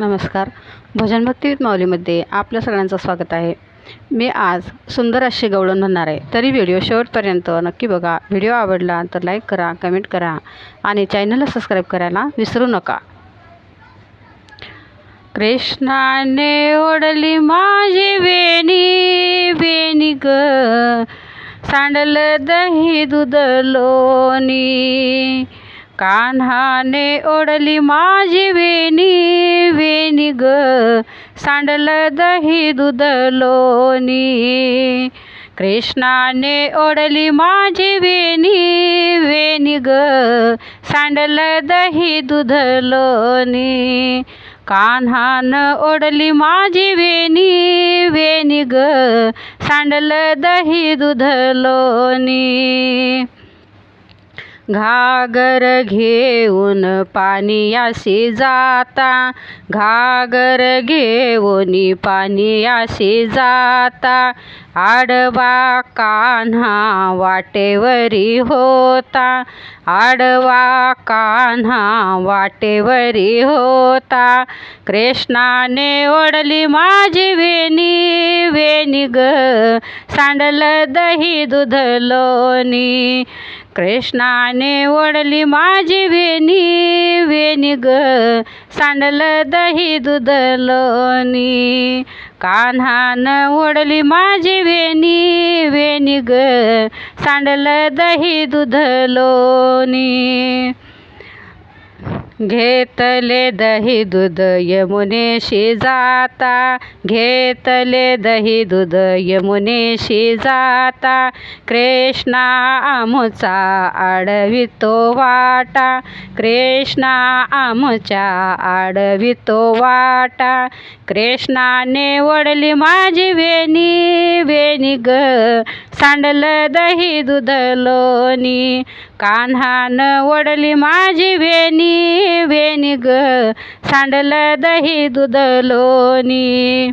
नमस्कार. भजन भक्तिवित माऊलीमध्ये आपल्या सगळ्यांचं स्वागत आहे. मी आज सुंदर अशी गवळण म्हणणार आहे. तरी व्हिडिओ शेवटपर्यंत नक्की बघा. व्हिडिओ आवडला तर लाईक करा कमेंट करा आणि चॅनलला सबस्क्राईब करायला विसरू नका. कृष्णाने ओढली माझी वेणी वेणी ग. सांडलं दही दूध लोणी कान्हाने ओढली माझी वेणी वेणी ग. सांडलं दही दूध लोणी. कृष्णाने ओढली माझी वेणी वेणी ग. सांडलं दही दूध लोणी. कान्हान ओढली माझी वेणी वेणी ग. सांडलं दही दूध लोणी. घागर घेऊन पाणीयाशी जाता. घागर घेऊन पाणीयाशी जाता. आडवा कान्हा वाटेवरी होता. आडवा कान्हा वाटेवरी होता. कृष्णाने ओढली माझी वेणी वेणी ग सांडलं दही दूध लोणी कृष्णाने ओढली माझी वेणी वेणी ग. सांडलं दही दूध लोणी कान्हान ओढली माझी वेणी वेणी ग. सांडलं दही दूध लोणी घेतले दही दूध यमुनेशी जाता. घेतले दही दूध यमुनेशी जाता. कृष्णा आमचा आडवितो वाटा. कृष्णा आमच्या आडवितो वाटा. कृष्णाने वडली माझी वेणी वेणी ग. सांडलं दही दूध लोणी कान्हान ओढली माझी वेणी वेणी ग. सांडलं दही दूध लोणी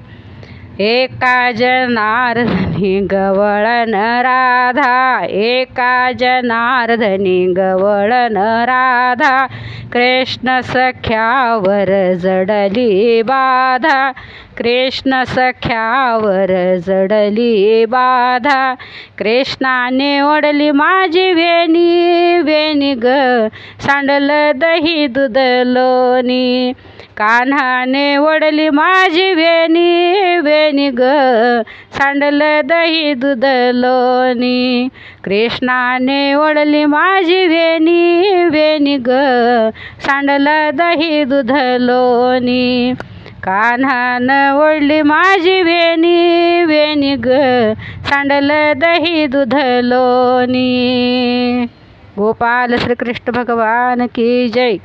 एका जनार्दनी गवळण राधा. एका जनार्दनी गवळण राधा. कृष्ण सख्यावर जडली बाधा. कृष्ण सख्यावर जडली बाधा. कृष्णाने ओढली माझी वेणी वेणी ग. सांडलं दही दूध लोणी कान्हाने ओढली माझी वेणी वेणी ग. सांडलं दही दूध लोणी कृष्णाने ओढली माझी वेणी वेणी ग. सांडलं दही दूध लोणी कान्हान ओढली माझी वेणी वेणी ग सांडलं दही दूध लोणी. गोपाल श्रीकृष्ण भगवान की जय.